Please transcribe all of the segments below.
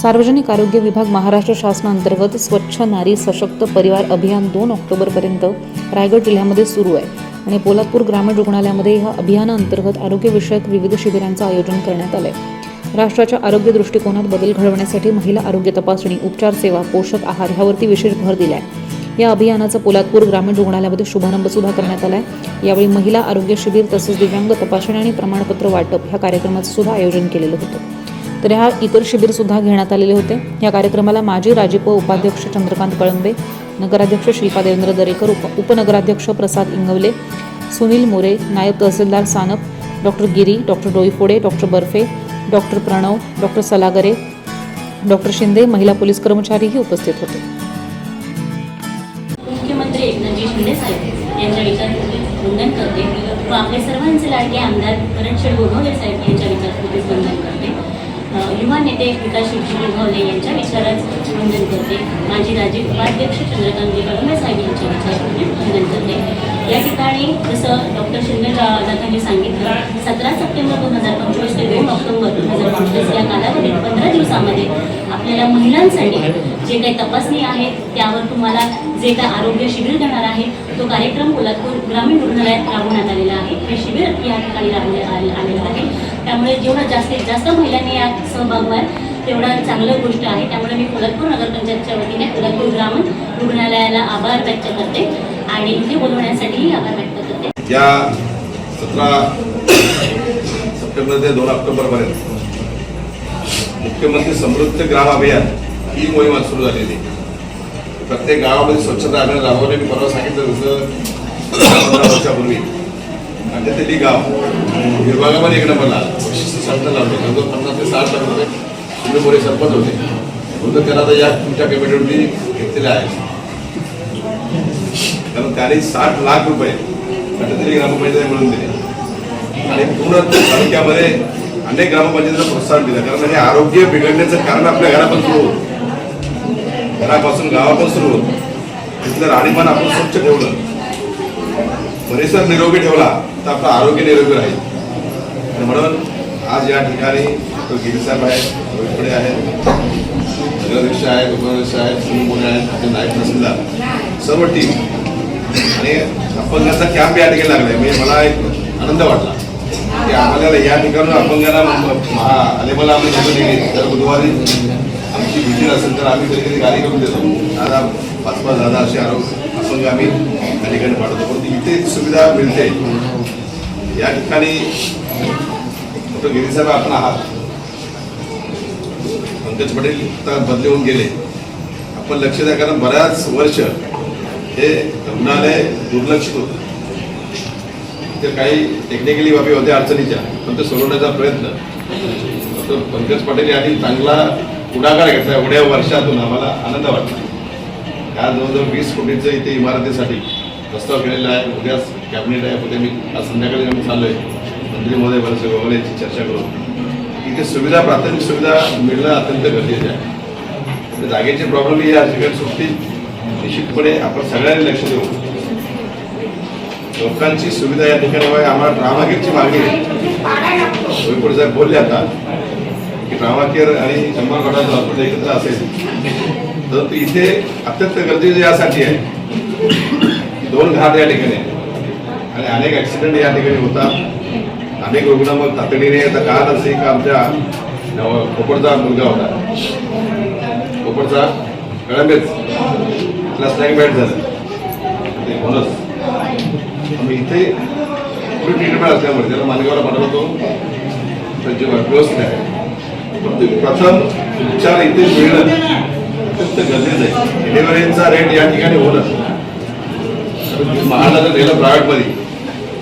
सार्वजनिक आरोग्य विभाग महाराष्ट्र शासनाअंतर्गत स्वच्छ नारी सशक्त परिवार अभियान दोन ऑक्टोबरपर्यंत रायगड जिल्ह्यामध्ये सुरू आहे. आणि पोलादपूर ग्रामीण रुग्णालयामध्ये ह्या अभियानाअंतर्गत आरोग्यविषयक विविध शिबिरांचं आयोजन करण्यात आलं आहे राष्ट्राच्या आरोग्य दृष्टिकोनात बदल घडवण्यासाठी महिला आरोग्य तपासणी उपचार सेवा पोषक आहार ह्यावरती विशेष भर दिला आहे या अभियानाचा पोलादपूर ग्रामीण रुग्णालयामध्ये शुभारंभ सुद्धा करण्यात आला आहे यावेळी महिला आरोग्य शिबिर तसेच दिव्यांग तपासणी आणि प्रमाणपत्र वाटप ह्या कार्यक्रमाचं सुद्धा आयोजन केलेलं होतं. तर ह्या इतर शिबिरसुद्धा घेण्यात आलेले होते. या कार्यक्रमाला माजी राजीप उपाध्यक्ष चंद्रकांत कळंबे नगराध्यक्ष शिल्पा देवेंद्र दरेकर उप उपनगराध्यक्ष प्रसाद इंगवले सुनील मोरे नायब तहसीलदार Sanap doctor Giri doctor Doiphode doctor Barphe doctor Pranav doctor Salagare doctor Shinde महिला पोलीस कर्मचारीही उपस्थित होते. मुख्यमंत्री एकनाथजी शिंदे साहेब यांच्या विचारपूर्ती वंदन करते. व आपले सर्वांचे लाडके आमदार करणशेठ गोगावले साहेब यांच्या विचारपूर्तीच वंदन करते. युवा नेते विकास शिवजी गोगावले यांच्या विचारात वंदन करते. माजी राज्य उपाध्यक्ष चंद्रकांत कळंबे साहेब यांच्या विचारपूर्तीत वंदन करते. या ठिकाणी जसं डॉक्टर शिंदे दादांनी सांगितलं सतरा सप्टेंबर दोन हजार पंचवीस दोन ऑक्टोबर दोन हजार पंचवीस या कालावधीत पंधरा दिवसामध्ये आपल्याला महिलांसाठी जे काही तपासणी आहे त्यावर तुम्हाला जे काय आरोग्य शिबिर देणार आहे तो कार्यक्रम कोल्हापूर ग्रामीण रुग्णालयात राबवण्यात आलेला आहे. हे शिबिर या ठिकाणी राबवले आलेलं आहे. त्यामुळे जेवढा जास्तीत जास्त महिलांनी यात सहभाग व्हाल तेवढा चांगलं गोष्ट आहे. त्यामुळे मी कोल्हापूर नगरपंचायतच्या वतीने कोल्हापूर ग्रामीण रुग्णालयाला आभार व्यक्त करते आणि इथे बोलवण्यासाठीही आभार व्यक्त करते. या सतरा सप्टेंबर ते दोन ऑक्टोबरपर्यंत. मुख्यमंत्री समृद्ध ग्राम अभियान ही मोहीम आज सुरू झालेली आहे. प्रत्येक गावामध्ये स्वच्छता अभियान राबवले. मी परवा सांगितलं जसं पंधरा वर्षापूर्वी. आणि ते गाव विभागामध्ये एक नंबरला विशिष्ट संस्था लावली जवळजवळ पन्नास ते साठ लाख रुपये सुनील मोरे सरपंच होते. म्हणून त्याला आता या तुमच्या कमिटीवरती घेतलेल्या आहेत कारण त्याने साठ लाख रुपये कटतरी ग्रामपंचायत मिळून दिले. आणि पूर्ण तालुक्यामध्ये अनेक ग्रामपंचायतीला प्रोत्साहन दिलं. कारण हे आरोग्य बिघडण्याचं कारण आपल्या घरापासून सुरू होतं. घरापासून गावापासून सुरू होतं. तिथलं राणीमान आपण स्वच्छ ठेवलं. परिसर निरोगी ठेवला तर आपलं आरोग्य निरोगी राहील. आणि म्हणून आज या ठिकाणी डॉक्टर गिरीसाहेब आहेत रोहितकडे आहेत नगराध्यक्ष आहेत उपनगराध्यक्ष आहेत सुनील आहेत आपले नायक तहसीलदार. सर्व टीम आणि अपंगाचा कॅम्प या ठिकाणी आहे म्हणजे मला एक आनंद वाटला. की आम्हाला या ठिकाणून अपंगाला महा आम्ही घेऊन गेली तर बुधवारी आमची विजिट असेल तर आम्ही कधी कधी गाडी करून देतो. दादा पाच पाच दादा असे आरोप अपंग आम्ही त्या ठिकाणी पाठवतो. पण इथे सुविधा मिळते. या ठिकाणी डॉक्टर गिरीसाहेब आपण आहात. पंकज पटेल तर बदले होऊन गेले. आपण लक्ष द्या कारण बऱ्याच वर्ष हे रुग्णालय दुर्लक्षित होतं. ते काही टेक्निकली बाबी होत्या अडचणीच्या पण ते सोडवण्याचा प्रयत्न. डॉक्टर पंकज पटेल यांनी चांगला पुढाकार घेतला एवढ्या वर्षातून आम्हाला आनंद वाटला. या जवळजवळ वीस कोटीचं इथे इमारतीसाठी प्रस्ताव केलेला आहे. उद्याच कॅबिनेट आहे. उद्या मी आज संध्याकाळी आम्ही चाललोय. मंत्री महोदय बरेचसे गोगले यांची चर्चा करून. इथे सुविधा प्राथमिक सुविधा मिळणं अत्यंत गरजेचं आहे. तर प्रॉब्लेम ही या ठिकाणी सुट्टी. निश्चितपणे आपण सगळ्यांनी लक्ष देऊ लोकांची सुविधा या ठिकाणी व्हावी आम्हाला रामागीरची मागणी आहे. साहेब बोलले आता की रामाकीर आणि शंभर गटाचं हॉस्पिटल एकत्र असेल. तर इथे अत्यंत गरजेचं यासाठी आहे. दोन घाट या ठिकाणी आणि अनेक ॲक्सिडेंट या ठिकाणी होतात. अनेक रुग्ण मग तातडीने आता काल असे का आमच्या कोपडचा मुलगा होता. कोपडचा कळंबेच त्याला स्नॅक बॅट झालं. ते बोनस आम्ही इथे ट्रीटमेंट असल्यामुळे त्याला मालेगावला पाठवतो. त्यांची व्यवस्था आहे. ते प्रथम उपचार इथे मिळणं अत्यंत गरजेचं आहे. डिलिव्हरीचा रेट या ठिकाणी होणं. महानगर गेलं प्रायव्हेटमध्ये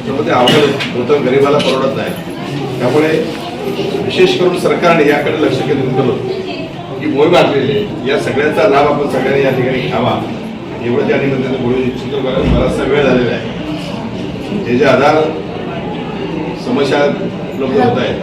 तर मग ते आवडत होतं गरिबाला परवडत नाही. त्यामुळे विशेष करून सरकारने याकडे लक्ष केंद्रित करून ही मोहीम आखलेली आहे. या सगळ्यांचा लाभ आपण सगळ्यांनी या ठिकाणी घ्यावा. एवढं त्या ठिकाणी बोलू इच्छितो कारण बराचसा वेळ झालेला आहे. जे जे आधार समस्या उपलब्ध होत आहेत